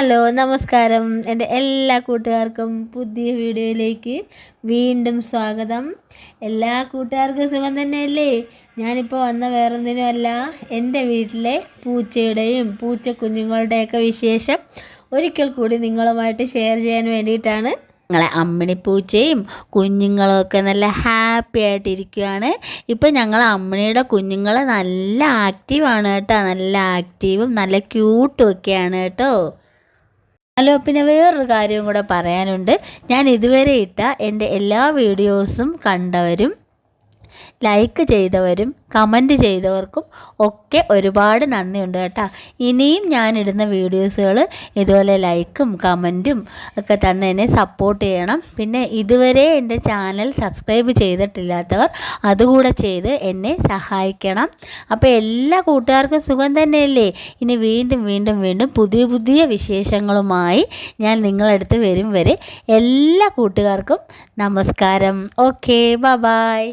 Hello നമസ്കാരം. എന്റെ എല്ലാ കൂട്ടുകാർക്കും പുതിയ വീഡിയോയിലേക്ക് വീണ്ടും സ്വാഗതം. എല്ലാ കൂട്ടുകാർക്കും സുഖം തന്നെയല്ലേ? ഞാനിപ്പോൾ വന്ന വേറെന്തിനുമല്ല എന്റെ വീട്ടിലെ പൂച്ചയുടെയും പൂച്ചക്കുഞ്ഞുങ്ങളുടെയൊക്കെ വിശേഷം ഒരിക്കൽ കൂടി നിങ്ങളുമായിട്ട് ഷെയർ ചെയ്യാൻ വേണ്ടിയിട്ടാണ്. ഞങ്ങളെ അമ്മിണിപ്പൂച്ചയും കുഞ്ഞുങ്ങളും ഒക്കെ നല്ല ഹാപ്പി ആയിട്ടിരിക്കുകയാണ് ഇപ്പം ഞങ്ങൾ അമ്മിണിയുടെ കുഞ്ഞുങ്ങൾ നല്ല ആക്റ്റീവാണ് കേട്ടോ. നല്ല ആക്റ്റീവും നല്ല ക്യൂട്ടും ഒക്കെയാണ് കേട്ടോ. ഹലോ പിന്നെ വേറൊരു കാര്യവും കൂടെ പറയാനുണ്ട്. ഞാൻ ഇതുവരെ ഇട്ട എന്റെ എല്ലാ വീഡിയോസും കണ്ടവരും ലൈക്ക് ചെയ്തവരും കമന്റ് ചെയ്തവർക്കും ഒക്കെ ഒരുപാട് നന്ദിയുണ്ട് കേട്ടോ. ഇനിയും ഞാനിടുന്ന വീഡിയോസുകൾ ഇതുപോലെ ലൈക്കും കമന്റും ഒക്കെ തന്നെ എന്നെ സപ്പോർട്ട് ചെയ്യണം. പിന്നെ ഇതുവരെ എന്റെ ചാനൽ സബ്സ്ക്രൈബ് ചെയ്തിട്ടില്ലാത്തവർ അതുകൂടെ ചെയ്ത് എന്നെ സഹായിക്കണം. അപ്പോൾ എല്ലാ കൂട്ടുകാർക്കും സുഖം തന്നെയല്ലേ? ഇനി വീണ്ടും വീണ്ടും വീണ്ടും പുതിയ പുതിയ വിശേഷങ്ങളുമായി ഞാൻ നിങ്ങളടുത്ത് വരും വരെ എല്ലാ കൂട്ടുകാർക്കും നമസ്കാരം. ഓക്കെ ബ ബായ്